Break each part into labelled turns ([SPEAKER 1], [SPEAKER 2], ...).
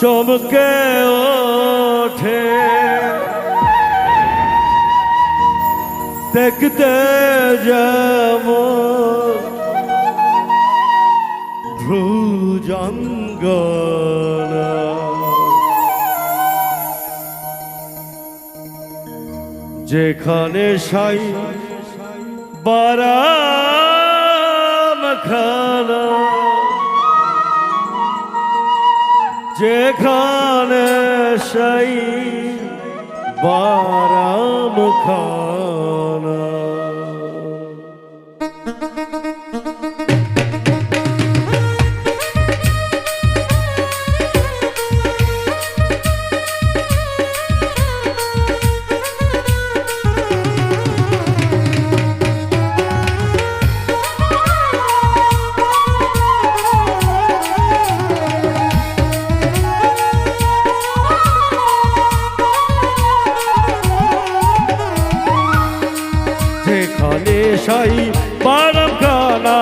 [SPEAKER 1] চমকে ওঠে। দেখতে যেমন ভ্রুজঙ্গনা। যেখানে সাই বারাম খানা। যেখানে সেই বারাম খানা যেখানে সাই বারাম খানা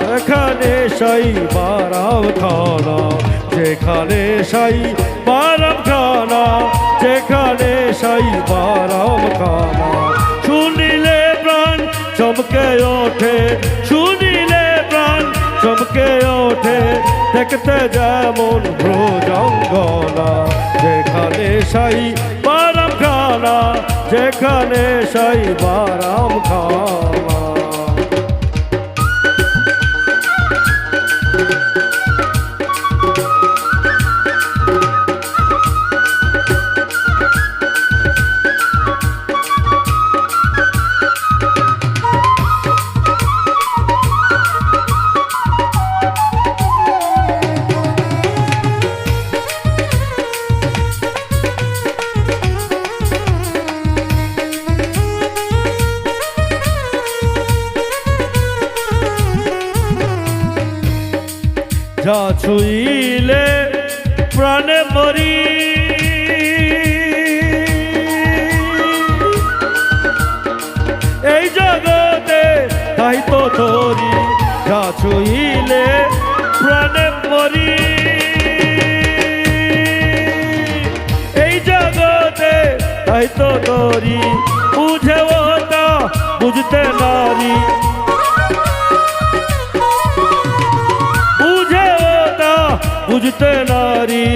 [SPEAKER 1] সেখানে সাই বারাম খানা যেখানে সাই বারাম খানা যেখানে সাই বারাম খানা শুনিলে প্রাণ চমকে ওঠে, শুনিলে প্রাণ চমকে ওঠে, দেখতে যেমন ভ্রজঙ্গনা যেখানে সাই বারাম খানা যেখানে সাই বারাম খানা ছুইলে প্রাণে মরি। এই জগতে তাই তো তোরি যা ছুইলে প্রাণে মরি। এই জগতে তাই তো তোরি বুঝে ওটা বুঝতে নারী। বুঝতে নারী,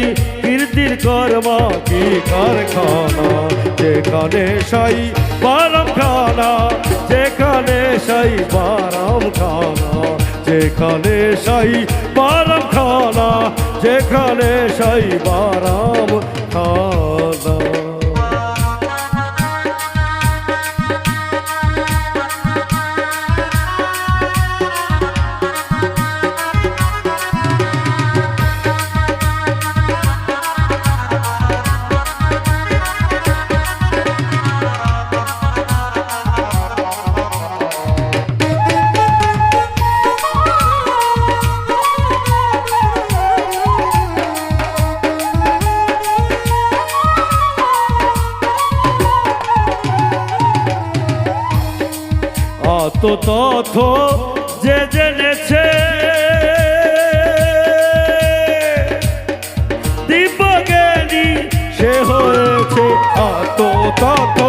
[SPEAKER 1] কীর্তির কর্মা কি কারখানা? যেখানে সাই বারাম খানা যেখানে সাই বারাম খানা যেখানে সাই বারাম খানা যেখানে সাই বারাম খানা অত তথ্য যে জেনেছে। দিব্যজ্ঞানী সে হয়েছে অত তথ্য।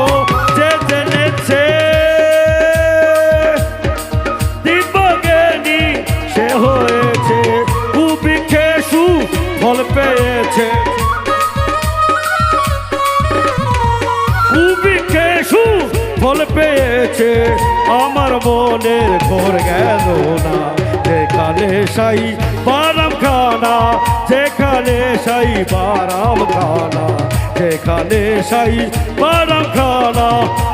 [SPEAKER 1] ফল পেয়েছে, আমার মনের ঘর গেল না যেখানে সাই বারাম খানা যেখানে সাই বারাম খানা যেখানে সাই বারাম খানা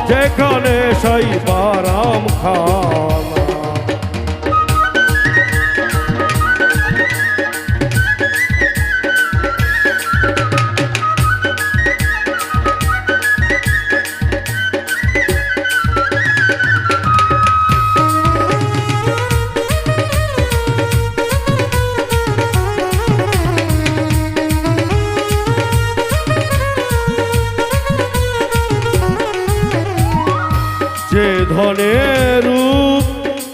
[SPEAKER 1] যেখানে সাই বারাম খানা ধনের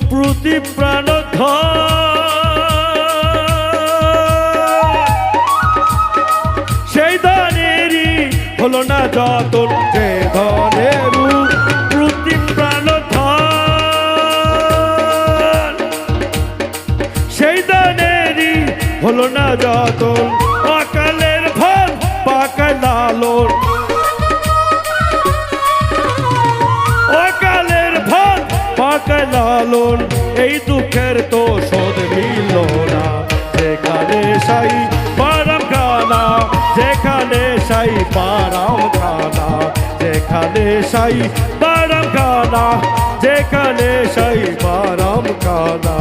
[SPEAKER 1] প্রতি প্রাণ সেই ধনেরই হলো না যতন, সে ধনের প্রতি প্রাণ সেই ধনেরই হলো না যতন অকালের ফল পাকা লালন এই দুঃখের তো শোধ মিল না। যেখানে সাই পারাম খানা যেখানে সাই পারাম খানা যেখানে সাই পারাম খানা যেখানে সাই পারাম খানা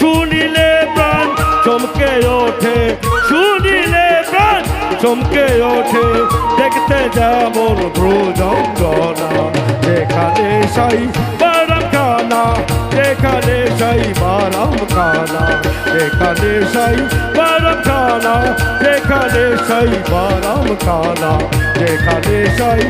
[SPEAKER 1] শুনিলে প্রাণ চমকে ওঠে, শুনিলে প্রাণ চমকে ওঠে, দেখতে যেমন ভ্রুজঙ্গনা যেখানে সাই বারাম যেখানে সাই বারাম খানা যেখানে সাই বারাম খানা যেখানে সাই